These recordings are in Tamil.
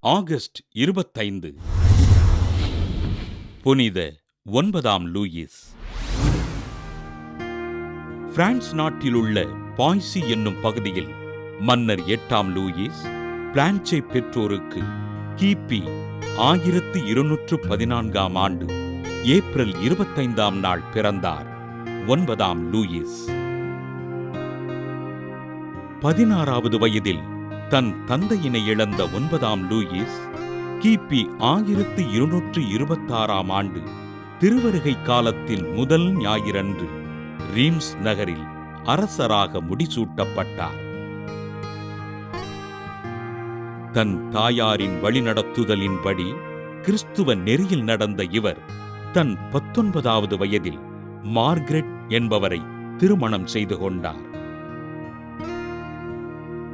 ஆகஸ்ட் இருபத்தைந்து. புனித ஒன்பதாம் லூயிஸ். பிரான்ஸ் நாட்டிலுள்ள பாய்சி என்னும் பகுதியில் மன்னர் எட்டாம் லூயிஸ் பிரான்சை பெற்றோருக்கு கிபி ஆயிரத்து இருநூற்று பதினான்காம் ஆண்டு ஏப்ரல் இருபத்தைந்தாம் நாள் பிறந்தார் ஒன்பதாம் லூயிஸ். பதினாறாவது வயதில் தன் தந்தையினை இழந்த ஒன்பதாம் லூயிஸ் கிபி ஆயிரத்து இருநூற்று இருபத்தாறாம் ஆண்டு திருவருகை காலத்தில் முதல் ஞாயிறன்று ரீம்ஸ் நகரில் அரசராக முடிசூட்டப்பட்டார். தன் தாயாரின் வழிநடத்துதலின்படி கிறிஸ்துவ நெறியில் நடந்த இவர் தன் பத்தொன்பதாவது வயதில் மார்க்ரெட் என்பவரை திருமணம் செய்து கொண்டார்.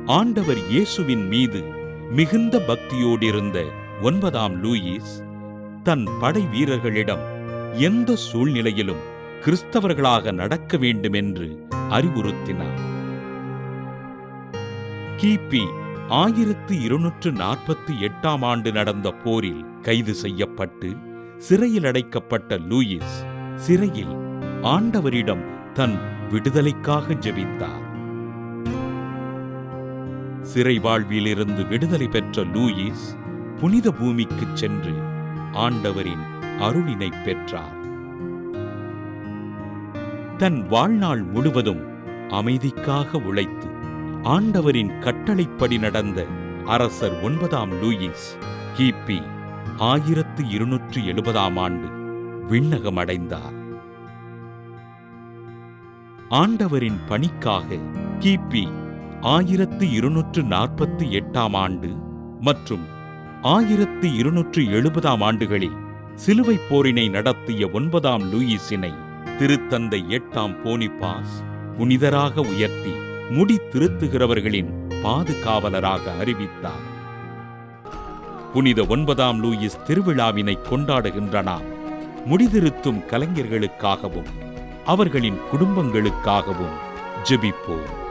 ஆண்டவர் இயேசுவின் மீது மிகுந்த பக்தியோடிருந்த ஒன்பதாம் லூயிஸ் தன் படை வீரர்களிடம் எந்த சூழ்நிலையிலும் கிறிஸ்தவர்களாக நடக்க வேண்டும் என்று அறிவுறுத்தினார். கிபி ஆயிரத்து இருநூற்று நாற்பத்தி எட்டாம் ஆண்டு நடந்த போரில் கைது செய்யப்பட்டு சிறையில் அடைக்கப்பட்ட லூயிஸ் சிறையில் ஆண்டவரிடம் தன் விடுதலைக்காக ஜெபித்தார். சிறை வாழ்விலிருந்து விடுதலை பெற்ற லூயிஸ் புனித பூமிக்குச் சென்று ஆண்டவரின் அருளினை பெற்றார். தன் வாழ்நாள் முழுவதும் அமைதிக்காக உழைத்து ஆண்டவரின் கட்டளைப்படி நடந்த அரசர் ஒன்பதாம் லூயிஸ் கிபி ஆயிரத்து இருநூற்று எழுபதாம் ஆண்டு விண்ணகம் அடைந்தார் ஆண்டவரின் பணிக்காக கிபி ஆயிரத்து இருநூற்று நாற்பத்தி எட்டாம் ஆண்டு மற்றும் ஆயிரத்து இருநூற்று எழுபதாம் ஆண்டுகளில் சிலுவை போரினை நடத்திய ஒன்பதாம் லூயிஸினை திருத்தந்தை எட்டாம் போனிபாஸ் புனிதராக உயர்த்தி முடி திருத்துகிறவர்களின் பாதுகாவலராக அறிவித்தார். புனித ஒன்பதாம் லூயிஸ் திருவிழாவினை கொண்டாடுகின்ற நாம் முடிதிருத்தும் கலைஞர்களுக்காகவும் அவர்களின் குடும்பங்களுக்காகவும் ஜெபிப்போம்.